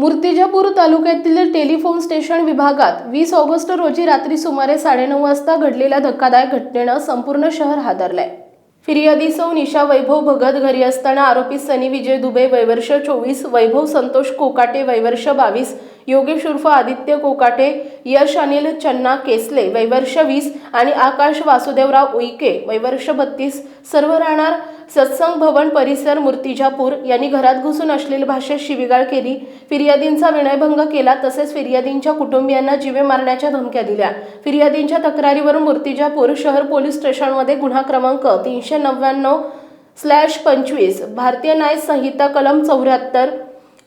मूर्तिजापूर तालुक्यातील telephone station विभागात वीस ऑगस्ट रोजी रात्री सुमारे साडेनऊ वाजता घडलेल्या धक्कादायक घटनेनं संपूर्ण शहर हादरलंय. फिर्यादी सौ निशा वैभव भगत घरी असताना आरोपी सनी विजय दुबे वैवर्ष चोवीस वैभव संतोष कोकाटे वैवर्ष बावीस योगेश उर्फ आदित्य कोकाटे यश अनिल चन्ना केसले वैवर्ष वीस आणि आकाश वासुदेवराव उईके वैवर्ष बत्तीस. सर्व राहणार सत्संग भवन परिसर मूर्तिजापूर. यांनी घरात घुसून अश्लील भाषेत शिवीगाळ केली. फिर्यादींचा विनयभंग केला तसेच फिर्यादींच्या कुटुंबियांना जीवे मारण्याच्या धमक्या दिल्या. फिर्यादींच्या तक्रारीवरून मूर्तिजापूर शहर पोलीस स्टेशनमध्ये गुन्हा क्रमांक तीनशे नव्याण्णव स्लॅश पंचवीस. भारतीय न्याय संहिता कलम चौऱ्याहत्तर.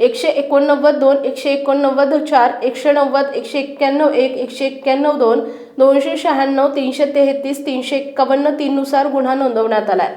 एकशे एकोणनव्वद दोन एकशे एकोणनव्वद चार एकशे नव्वद एकशे एक्क्याण्णव एक एकशे एक्क्याण्णव दोन दोनशे शहाण्णव तीनशे तेहतीस तीनशे एक्कावन्न तीननुसार गुन्हा नोंदवण्यात आलाय.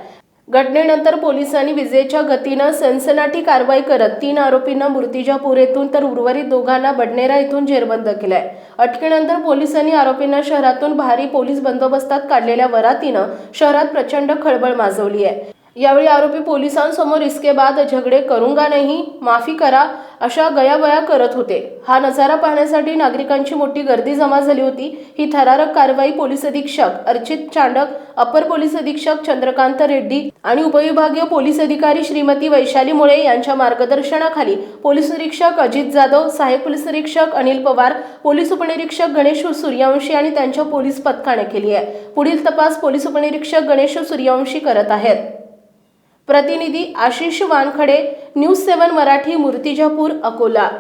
घटनेनंतर पोलिसांनी विजेच्या गतीनं सनसनाटी कारवाई करत तीन आरोपींना मूर्तिजापूर येथून तर उर्वरित दोघांना बडनेरा येथून जेरबंद केलाय. अटकेनंतर पोलिसांनी आरोपींना शहरातून भारी पोलीस बंदोबस्तात काढलेल्या वरातीनं शहरात प्रचंड खळबळ माजवली आहे यावेळी आरोपी पोलिसांसमोर इसके बाद झगडे करूंगा नाही माफी करा अशा गयावया करत होते. हा नजारा पाहण्यासाठी नागरिकांची मोठी गर्दी जमा झाली होती. ही थरारक कारवाई पोलीस अधीक्षक अर्चित चांडक अपर पोलीस अधीक्षक चंद्रकांत रेड्डी आणि उपविभागीय पोलीस अधिकारी श्रीमती वैशाली मुळे यांच्या मार्गदर्शनाखाली पोलीस निरीक्षक अजित जाधव सहाय्यक पोलीस निरीक्षक अनिल पवार पोलीस उपनिरीक्षक गणेश सूर्यवंशी आणि त्यांच्या पोलीस पथकाने केली आहे. पुढील तपास पोलीस उपनिरीक्षक गणेश सूर्यवंशी करत आहेत. प्रतिनिधी आशिष वानखडे न्यूज सेवन मराठी मूर्तिजापूर अकोला.